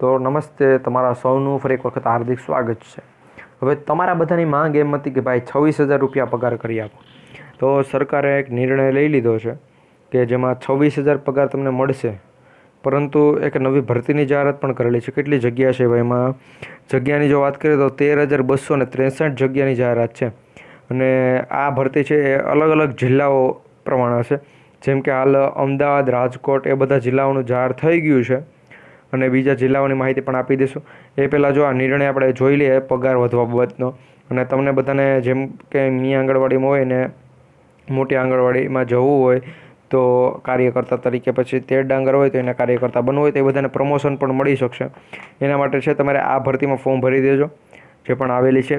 તો નમસ્તે, તમારા સૌનું ફરી એક વખત હાર્દિક સ્વાગત છે. હવે તમારા બધાની માંગ એમ હતી કે ભાઈ છવ્વીસ હજાર રૂપિયા પગાર કરી આપો. તો સરકારે એક નિર્ણય લઈ લીધો છે કે જેમાં છવ્વીસ હજાર પગાર તમને મળશે, પરંતુ એક નવી ભરતીની જાહેરાત પણ કરેલી છે. કેટલી જગ્યા છે ભાઈ એમાં? જગ્યાની જો વાત કરીએ તો તેર હજાર બસો ને ત્રેસઠ જગ્યાની જાહેરાત છે. અને આ ભરતી છે એ અલગ અલગ જિલ્લાઓ પ્રમાણે છે. જેમ કે હાલ અમદાવાદ, રાજકોટ એ બધા જિલ્લાઓનું જાહેર થઈ ગયું છે. અને બીજા જિલ્લાઓની માહિતી પણ આપી દઈશું. એ પહેલાં જો આ નિર્ણય આપણે જોઈ લઈએ પગાર વધવા બાબતનો. અને તમને બધાને જેમ કે મી આંગણવાડીમાં હોય ને મોટી આંગણવાડીમાં જવું હોય તો કાર્યકર્તા તરીકે પછી તેર ડાંગર હોય તો એના કાર્યકર્તા બનવું હોય તો એ બધાને પ્રમોશન પણ મળી શકશે. એના માટે છે તમારે આ ભરતીમાં ફોર્મ ભરી દેજો. જે પણ આવેલી છે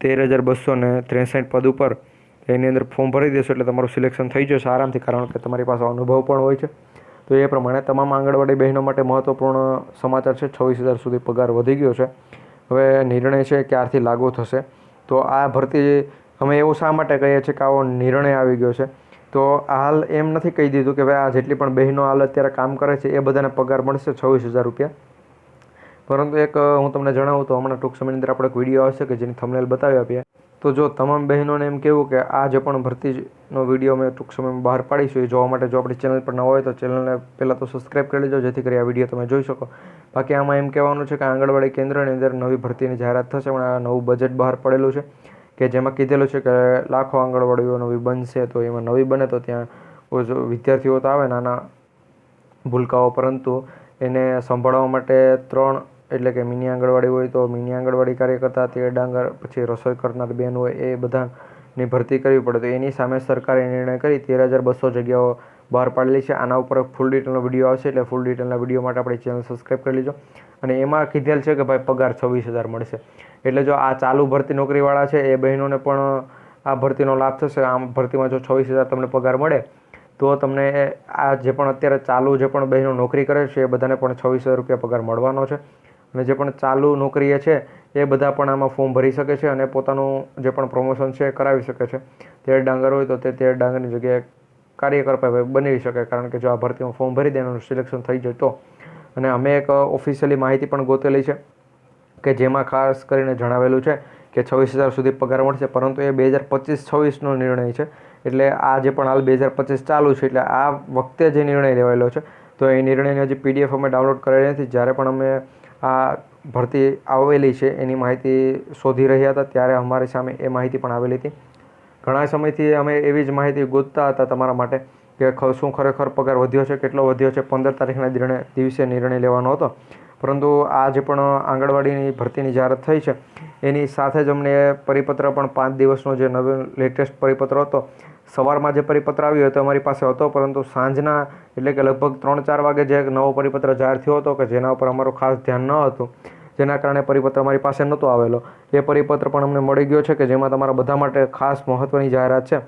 તેર હજાર બસો ને ત્રેસઠ પદ ઉપર એની અંદર ફોર્મ ભરી દેશો એટલે તમારું સિલેક્શન થઈ જશે આરામથી, કારણ કે તમારી પાસે અનુભવ પણ હોય છે. તો એ પ્રમાણે તમામ આંગણવાડી બહેનો માટે મહત્ત્વપૂર્ણ સમાચાર છે, છવ્વીસ હજાર સુધી પગાર વધી ગયો છે. હવે નિર્ણય છે ક્યારથી લાગુ થશે? તો આ ભરતી અમે એવું શા માટે કહીએ છીએ કે આવો નિર્ણય આવી ગયો છે? તો હાલ એમ નથી કહી દીધું કે ભાઈ આ જેટલી પણ બહેનો હાલ અત્યારે કામ કરે છે એ બધાને પગાર મળશે છવ્વીસ હજાર રૂપિયા. પરંતુ એક હું તમને જણાવું તો હમણાં ટૂંક સમયની અંદર આપણે એક વીડિયો આવશે કે જેની થમનેલ બતાવી આપીએ. તો જો તમામ બહેનોને એમ કહેવું કે આ જે પણ ભરતીનો વીડિયો અમે ટૂંક સમયમાં બહાર પાડીશું, એ જોવા માટે જો આપણી ચેનલ પર ન હોય તો ચેનલને પહેલાં તો સબસ્ક્રાઈબ કરી લેજો, જેથી કરી આ વીડિયો તમે જોઈ શકો. બાકી આમાં એમ કહેવાનું છે કે આંગણવાડી કેન્દ્રની અંદર નવી ભરતીની જાહેરાત થશે, પણ આ નવું બજેટ બહાર પડેલું છે, કે જેમાં કીધેલું છે કે લાખો આંગણવાડીઓ નવી બનશે, તો એમાં નવી બને તો ત્યાં વિદ્યાર્થીઓ તો આવે, નાના ભૂલકાઓ, પરંતુ એને સંભાળવા માટે ત્રણ એટલે કે મિની આંગણવાડી હોય તો મિની આંગણવાડી કાર્યકર્તા, તે ડાંગર, પછી રસોઈ કરનાર બેન હોય, એ બધાની ભરતી કરવી પડે. તો એની સામે સરકારે નિર્ણય કરી તેર હજાર બસો જગ્યાઓ બહાર પાડેલી છે. આના ઉપર ફૂલ ડિટેલનો વીડિયો આવશે એટલે ફૂલ ડિટેલના વીડિયો માટે આપણે ચેનલ સબસ્ક્રાઈબ કરી લેજો. અને એમાં કીધેલ છે કે ભાઈ પગાર છવ્વીસ હજાર મળશે. એટલે જો આ ચાલુ ભરતી નોકરીવાળા છે, એ બહેનોને પણ આ ભરતીનો લાભ થશે. આમ ભરતીમાં જો છવ્વીસ હજાર તમને પગાર મળે, તો તમને આ જે પણ અત્યારે ચાલુ જે પણ બહેનો નોકરી કરે છે, એ બધાને પણ છવ્વીસ હજાર રૂપિયા પગાર મળવાનો છે. અને જે પણ ચાલુ નોકરીએ છે, એ બધા પણ આમાં ફોર્મ ભરી શકે છે અને પોતાનું જે પણ પ્રમોશન છે એ કરાવી શકે છે. તેર ડાંગર હોય તો તે તેર ડાંગરની જગ્યાએ કાર્યકર બની શકે, કારણ કે જો આ ભરતીમાં ફોર્મ ભરી દે એનું સિલેક્શન થઈ જાય તો. અને અમે એક ઓફિશિયલી માહિતી પણ ગોતેલી છે કે જેમાં ખાસ કરીને જણાવેલું છે કે છવ્વીસ હજાર સુધી પગાર મળશે, પરંતુ એ બે હજાર પચીસ છવ્વીસનો નિર્ણય છે. એટલે આ જે પણ હાલ બે હજાર પચીસ ચાલુ છે, એટલે આ વખતે જે નિર્ણય લેવાયેલો છે, તો એ નિર્ણયને હજી પીડીએફ અમે ડાઉનલોડ કરેલી નથી. જ્યારે પણ અમે આ ભરતી આવેલી છે, એની માહિતી શોધી રહ્યા હતા, ત્યારે અમારી સામે એ માહિતી પણ આવેલી હતી. ઘણા સમયથી અમે એવી જ માહિતી ગોતતા હતા તમારા માટે કે શું ખરેખર પગાર વધ્યો છે, કેટલો વધ્યો છે, પંદર તારીખના નિર્ણય દિવસે નિર્ણય લેવાનો હતો. પરંતુ આ જે પણ આંગણવાડીની ભરતીની જાહેરાત થઈ છે, એની સાથે જ અમને પરિપત્ર પણ પાંચ દિવસનો જે નવો લેટેસ્ટ પરિપત્ર હતો, સવારમાં જે પરિપત્ર આવ્યો હતો અમારી પાસે હતો, પરંતુ સાંજના એટલે કે લગભગ ત્રણ ચાર વાગે જે નવો પરિપત્ર જાહેર થયો હતો કે જેના ઉપર અમારું ખાસ ધ્યાન ન હતું, જેના કારણે પરિપત્ર અમારી પાસે નહોતો આવેલો. એ પરિપત્ર પણ અમને મળી ગયો છે કે જેમાં તમારા બધા માટે ખાસ મહત્ત્વની જાહેરાત છે.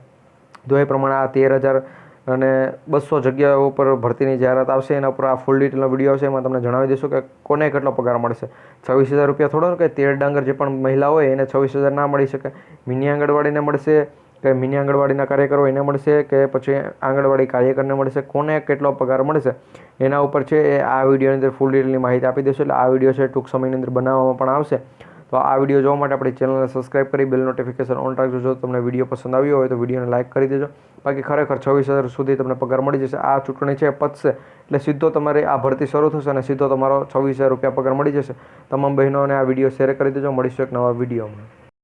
તો એ પ્રમાણે આ તેર હજાર અને બસો જગ્યાઓ પર ભરતીની જાહેરાત આવશે, એના ઉપર આ ફૂલ ડિટેલનો વીડિયો આવશે, એમાં તમને જણાવી દઈશું કે કોને કેટલો પગાર મળશે. છવ્વીસ હજાર રૂપિયા થોડો કે તેર ડાંગર જે પણ મહિલા હોય, એને છવ્વીસ હજાર ના મળી શકે. મિની આંગણવાડીને મળશે કે મિની આંગણવાડીના કાર્યકરો એને મળશે કે પછી આંગણવાડી કાર્યકરને મળશે, કોને કેટલો પગાર મળશે, એના ઉપર છે એ આ વિડીયોની અંદર ફૂલ ડિટેલની માહિતી આપી દઈશું. એટલે આ વીડિયો છે ટૂંક સમયની અંદર બનાવવામાં પણ આવશે. તો આ વીડિયો જોવા માટે આપણી ચેનલને સબસ્ક્રાઇબ કરી બેલ નોટિફિકેશન ઓન રાખજો. જો તમને વીડિયો પસંદ આવ્યો હોય તો વિડીયોને લાઇક કરી દેજો. બાકી ખરેખર છવ્વીસ હજાર સુધી તમને પગાર મળી જશે. આ ચૂંટણી છે પતશે, એટલે સીધો તમારી આ ભરતી શરૂ થશે અને સીધો તમારો છવ્વીસ હજાર રૂપિયા પગાર મળી જશે. તમામ બહેનોને આ વીડિયો શેર કરી દેજો. મળીશું એક નવા વિડીયોમાં.